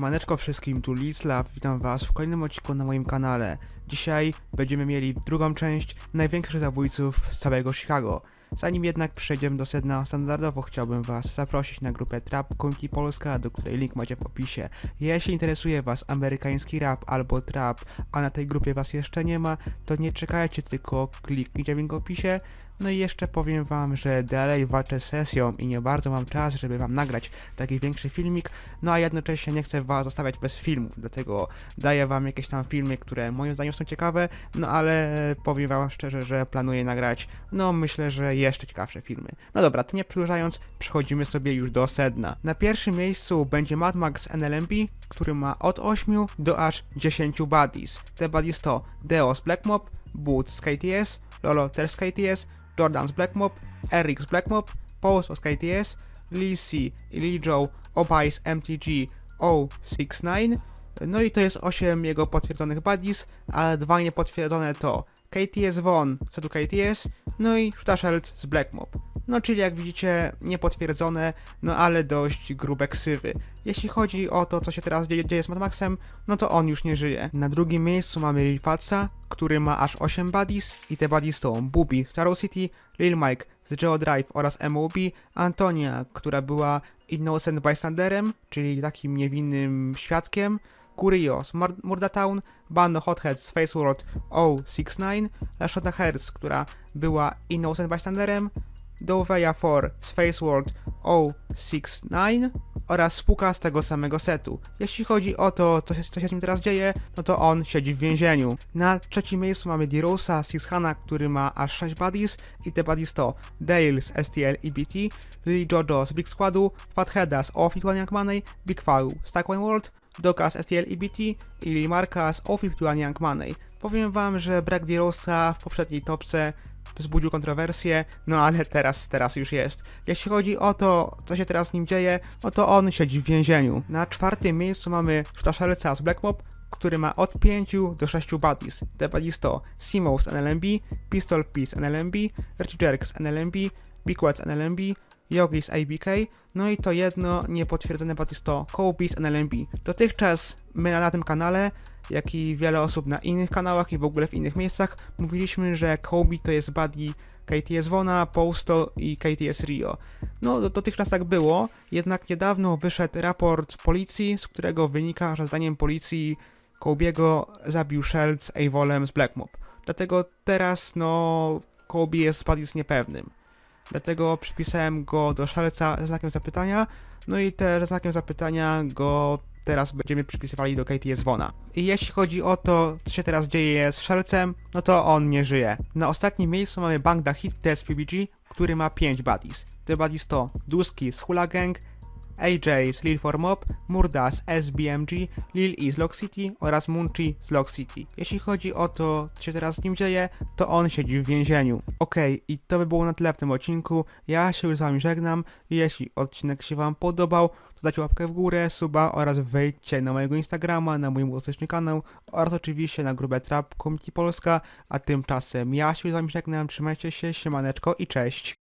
Maneczko wszystkim, tu Lislav, witam was w kolejnym odcinku na moim kanale. Dzisiaj będziemy mieli drugą część największych zabójców z całego Chicago. Zanim jednak przejdziemy do sedna, standardowo chciałbym was zaprosić na grupę Trap Community Polska, do której link macie w opisie. Jeśli interesuje was amerykański rap albo trap, a na tej grupie was jeszcze nie ma, to nie czekajcie, tylko kliknijcie w link w opisie. No i jeszcze powiem wam, że dalej walczę sesją i nie bardzo mam czas, żeby wam nagrać taki większy filmik, no a jednocześnie nie chcę was zostawiać bez filmów, dlatego daję wam jakieś tam filmy, które moim zdaniem są ciekawe, no ale powiem wam szczerze, że planuję nagrać, no myślę, że jeszcze ciekawsze filmy. No dobra, to nie przedłużając, przechodzimy sobie już do sedna. Na pierwszym miejscu będzie Mad Max NLMB, który ma od 8 do aż 10 buddies. Te buddies to Deos Black Mob, Boot z KTS, Lolo też z KTS, Jordan's Black Mob, Eric's Black Mob, Pose z KTS, Lee C, Lee Joe, Obice MTG, O69. No i to jest 8 jego potwierdzonych buddies, a dwa niepotwierdzone to KTS Von z setu KTS, no i Staszelt z Black Mob. No czyli jak widzicie niepotwierdzone, no ale dość grube ksywy. Jeśli chodzi o to, co się teraz dzieje, dzieje z Mad Maxem, no to on już nie żyje. Na drugim miejscu mamy Lil Fatsa, który ma aż 8 buddies i te buddies to Bubi z Charrow City, Lil Mike z Geodrive oraz MOB, Antonia, która była Innocent Bystanderem, czyli takim niewinnym świadkiem, Kurio z Mur- Murda Town, Bando Hothead z Face World O69, Lashota Hertz, która była Innocent Bystanderem, Doveya 4 z Face World O69 oraz Spuka z tego samego setu. Jeśli chodzi o to, co się, co się z nim teraz dzieje, no to on siedzi w więzieniu. Na trzecim miejscu mamy Dirosa z Hana, który ma aż 6 buddies i te buddies to Dale z STL i BT, Lily Jojo z Big Squadu, Fatheada z O51 Young Money, Big Foul z Takwine World, Doka z STL i BT i Lil Marka z O51 Young Money. Powiem wam, że brak Dirosa w poprzedniej topce wzbudził kontrowersję, no ale teraz, teraz już jest. Jeśli chodzi o to, co się teraz z nim dzieje, no to on siedzi w więzieniu. Na czwartym miejscu mamy Sztaszelca z Black Mob, który ma od 5 do 6 buddies. Te buddies to Simo z NLMB, Pistol P z NLMB, Rich Jerk z NLMB, Big z NLMB, Yogi z ABK, no i to jedno niepotwierdzone buddies to Kobe z NLMB. Dotychczas my na tym kanale jak i wiele osób na innych kanałach i w ogóle w innych miejscach mówiliśmy, że Kobe to jest buddy KTS Wona, Posto i KTS Rio. No, do- dotychczas tak było, jednak niedawno wyszedł raport policji, z którego wynika, że zdaniem policji Kobe'ego zabił Shell z Avolem z Black Mob. Dlatego teraz, no, Kobe jest buddy z niepewnym. Dlatego przypisałem go do Szelca ze znakiem zapytania, no i też znakiem zapytania go teraz będziemy przypisywali do KTS Wona. I jeśli chodzi o to, co się teraz dzieje z Szelcem, no to on nie żyje. Na ostatnim miejscu mamy Bangda Hit Test PBG, który ma 5 buddies. Te buddies to Duski z Hula Gang, AJ z Lil for Mob, Murda z SBMG, Lil E z Lock City oraz Munchi z Lock City. Jeśli chodzi o to, co się teraz z nim dzieje, to on siedzi w więzieniu. Okej, i to by było na tyle w tym odcinku. Ja się już z wami żegnam. Jeśli odcinek się wam podobał, to dajcie łapkę w górę, suba oraz wejdźcie na mojego Instagrama, na mój muzyczny kanał oraz oczywiście na grubę Trap Community Polska. A tymczasem ja się z wami żegnam, trzymajcie się, siemaneczko i cześć.